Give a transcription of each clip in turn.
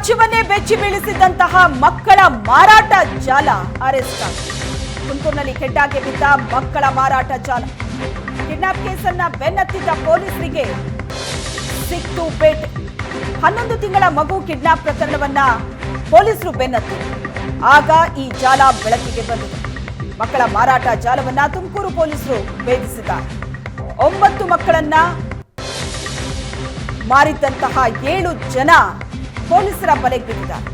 ರಾಜ್ಯವನ್ನೇ ಬೆಚ್ಚಿ ಬೀಳಿಸಿದಂತಹ ಮಕ್ಕಳ ಮಾರಾಟ ಜಾಲ ಅರೆಸ್ಟ್ ತುಮಕೂರಿನಲ್ಲಿ ಕೆಡ್ಡಾಗೆ ಬಿದ್ದ ಮಕ್ಕಳ ಮಾರಾಟ ಜಾಲ. ಕಿಡ್ನಾಪ್ ಕೇಸನ್ನ ಬೆನ್ನತ್ತಿದ್ದ ಪೊಲೀಸರಿಗೆ ಸಿಕ್ತು ಪೇಟೆ. ಹನ್ನೊಂದು ತಿಂಗಳ ಮಗು ಕಿಡ್ನಾಪ್ ಪ್ರಕರಣವನ್ನ ಪೊಲೀಸರು ಬೆನ್ನತ್ತು ಆಗ ಈ ಜಾಲ ಬೆಳಕಿಗೆ ಬಂದಿದೆ. ಮಕ್ಕಳ ಮಾರಾಟ ಜಾಲವನ್ನ ತುಮಕೂರು ಪೊಲೀಸರು ಭೇದಿಸಿದ್ದಾರೆ. ಒಂಬತ್ತು ಮಕ್ಕಳನ್ನ ಮಾರಿದ್ದಂತಹ ಏಳು ಜನ ಪೊಲೀಸರ ಬಲೆಗೆ ಬಿದ್ದಿದ್ದಾರೆ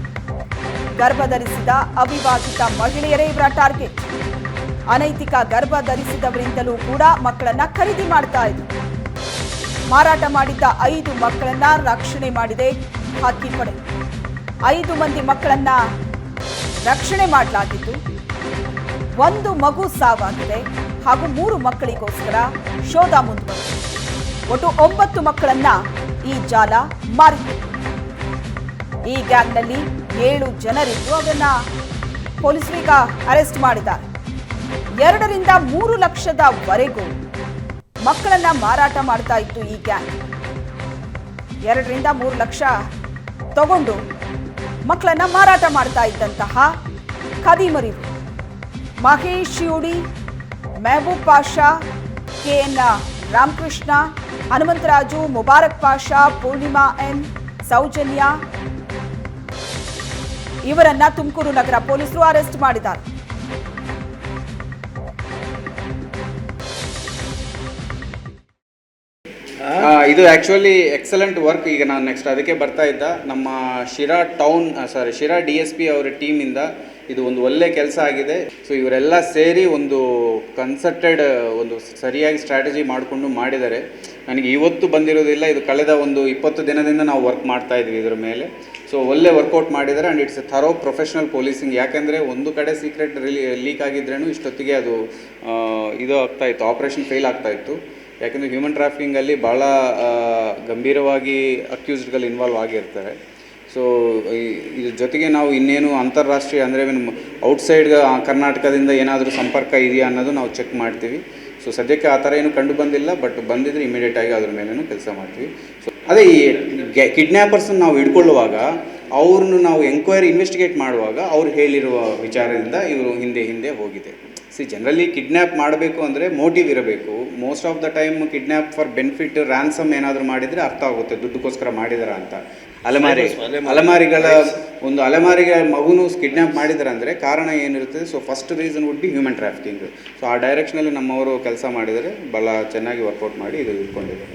ಗರ್ಭ ಧರಿಸಿದ ಅವಿವಾಹಿತ ಮಹಿಳೆಯರೇ ಇವರ ಟಾರ್ಗೆಟ್. ಅನೈತಿಕ ಗರ್ಭ ಧರಿಸಿದವರಿಂದಲೂ ಕೂಡ ಮಕ್ಕಳನ್ನ ಖರೀದಿ ಮಾಡ್ತಾ ಇದ್ರು. ಮಾರಾಟ ಮಾಡಿದ್ದ ಐದು ಮಕ್ಕಳನ್ನ ರಕ್ಷಣೆ ಮಾಡಿದೆ ಹಾಕಿ ಪಡೆ ಐದು ಮಂದಿ ಮಕ್ಕಳನ್ನ ರಕ್ಷಣೆ ಮಾಡಲಾಗಿದ್ದು ಒಂದು ಮಗು ಸಾವಾಗಿದೆ ಹಾಗೂ ಮೂರು ಮಕ್ಕಳಿಗೋಸ್ಕರ ಶೋಧ ಮುಂದುವರೆದಿದೆ. ಒಟ್ಟು ಒಂಬತ್ತು ಮಕ್ಕಳನ್ನ ಈ ಜಾಲ ಮಾರಿತು. ಈ ಗ್ಯಾಂಗ್ನಲ್ಲಿ ಏಳು ಜನರಿದ್ದು ಅದನ್ನ ಪೊಲೀಸ್ ಈಗ ಅರೆಸ್ಟ್ ಮಾಡಿದ್ದಾರೆ. ಎರಡರಿಂದ ಮೂರು ಲಕ್ಷದವರೆಗೂ ಮಕ್ಕಳನ್ನ ಮಾರಾಟ ಮಾಡ್ತಾ ಇತ್ತು ಈ ಗ್ಯಾಂಗ್ ಎರಡರಿಂದ ಮೂರು ಲಕ್ಷ ತಗೊಂಡು ಮಕ್ಕಳನ್ನ ಮಾರಾಟ ಮಾಡ್ತಾ ಇದ್ದಂತಹ ಖದೀಮರಿ Mahesh U D, Mehboob Pasha K N Ramakrishna, Hanumantharaju, Mubarak Pasha, Poornima N, Soujanya ಇವರನ್ನ ತುಮಕೂರು ನಗರ ಪೊಲೀಸರು ಅರೆಸ್ಟ್ ಮಾಡಿದ್ದಾರೆ. ಇದು ಆ್ಯಕ್ಚುಲಿ ಎಕ್ಸಲೆಂಟ್ ವರ್ಕ್ ಈಗ ನಾನು ನೆಕ್ಸ್ಟ್ ಅದಕ್ಕೆ ಬರ್ತಾ ಇದ್ದ ನಮ್ಮ Sira town sorry Sira D S P ಅವರ ಟೀಮಿಂದ ಇದು ಒಂದು ಒಳ್ಳೆ ಕೆಲಸ ಆಗಿದೆ. ಸೊ ಇವರೆಲ್ಲ ಸೇರಿ ಒಂದು ಕನ್ಸರ್ಟೆಡ್ ಒಂದು ಸರಿಯಾಗಿ ಸ್ಟ್ರಾಟಜಿ ಮಾಡಿಕೊಂಡು ಮಾಡಿದ್ದಾರೆ. ನನಗೆ ಇವತ್ತು ಬಂದಿರೋದಿಲ್ಲ, ಇದು ಕಳೆದ ಒಂದು ಇಪ್ಪತ್ತು ದಿನದಿಂದ ನಾವು ವರ್ಕ್ ಮಾಡ್ತಾ ಇದ್ವಿ ಇದರ ಮೇಲೆ. ಸೊ ಒಳ್ಳೆ ವರ್ಕೌಟ್ ಮಾಡಿದ್ದಾರೆ and it's a thorough professional policing ಯಾಕೆಂದರೆ ಒಂದು ಕಡೆ ಸೀಕ್ರೆಟ್ ರಿಲಿ ಲೀಕ್ ಆಗಿದ್ರೂ ಇಷ್ಟೊತ್ತಿಗೆ ಅದು ಇದು ಆಗ್ತಾ ಇತ್ತು ಆಪ್ರೇಷನ್ ಫೇಲ್ ಆಗ್ತಾ ಇತ್ತು. ಯಾಕೆಂದರೆ ಹ್ಯೂಮನ್ ಟ್ರಾಫಿಕಿಂಗಲ್ಲಿ ಭಾಳ ಗಂಭೀರವಾಗಿ ಅಕ್ಯೂಸ್ಡ್ಗಳು ಇನ್ವಾಲ್ವ್ ಆಗಿರ್ತಾರೆ. ಸೊ ಇದ್ರ ಜೊತೆಗೆ ನಾವು ಇನ್ನೇನು ಅಂತಾರಾಷ್ಟ್ರೀಯ ಅಂದರೆ ಔಟ್ಸೈಡ್ ಕರ್ನಾಟಕದಿಂದ ಏನಾದರೂ ಸಂಪರ್ಕ ಇದೆಯಾ ಅನ್ನೋದು ನಾವು ಚೆಕ್ ಮಾಡ್ತೀವಿ. ಸೊ ಸದ್ಯಕ್ಕೆ ಆ ಥರ ಏನು ಕಂಡು ಬಂದಿಲ್ಲ ಬಟ್ ಬಂದಿದ್ರೆ ಇಮಿಡಿಯೇಟಾಗಿ ಅದ್ರ ಮೇಲೇನು ಕೆಲಸ ಮಾಡ್ತೀವಿ. ಸೊ ಅದೇ ಈ ಕಿಡ್ನ್ಯಾಪರ್ಸನ್ನು ನಾವು ಹಿಡ್ಕೊಳ್ಳುವಾಗ ಅವ್ರನ್ನ ನಾವು ಎಂಕ್ವೈರಿ ಇನ್ವೆಸ್ಟಿಗೇಟ್ ಮಾಡುವಾಗ ಅವ್ರು ಹೇಳಿರುವ ವಿಚಾರದಿಂದ ಇವರು ಹಿಂದೆ ಹಿಂದೆ ಹೋಗಿದೆ. ಸಿ ಜನರಲಿ ಕಿಡ್ನ್ಯಾಪ್ ಮಾಡಬೇಕು ಅಂದರೆ ಮೋಟಿವ್ ಇರಬೇಕು. Most of the time kidnap for benefit ransom ಏನಾದರೂ ಮಾಡಿದರೆ ಅರ್ಥ ಆಗುತ್ತೆ. ದುಡ್ಡುಗೋಸ್ಕರ ಮಾಡಿದಾರ ಅಂತ. ಅಲೆಮಾರಿ ಅಲೆಮಾರಿಗಳ ಒಂದು ಅಲೆಮಾರಿಗೆ ಮಗುನು ಕಿಡ್ನ್ಯಾಪ್ ಮಾಡಿದಾರೆ ಅಂದರೆ ಕಾರಣ ಏನಿರುತ್ತೆ? So first reason would be human trafficking so ಆ ಡೈರೆಕ್ಷನಲ್ಲಿ ನಮ್ಮವರು ಕೆಲಸ ಮಾಡಿದರೆ ಭಾಳ ಚೆನ್ನಾಗಿ ವರ್ಕೌಟ್ ಮಾಡಿ ಇದು ಇಟ್ಕೊಂಡಿದ್ದಾರೆ.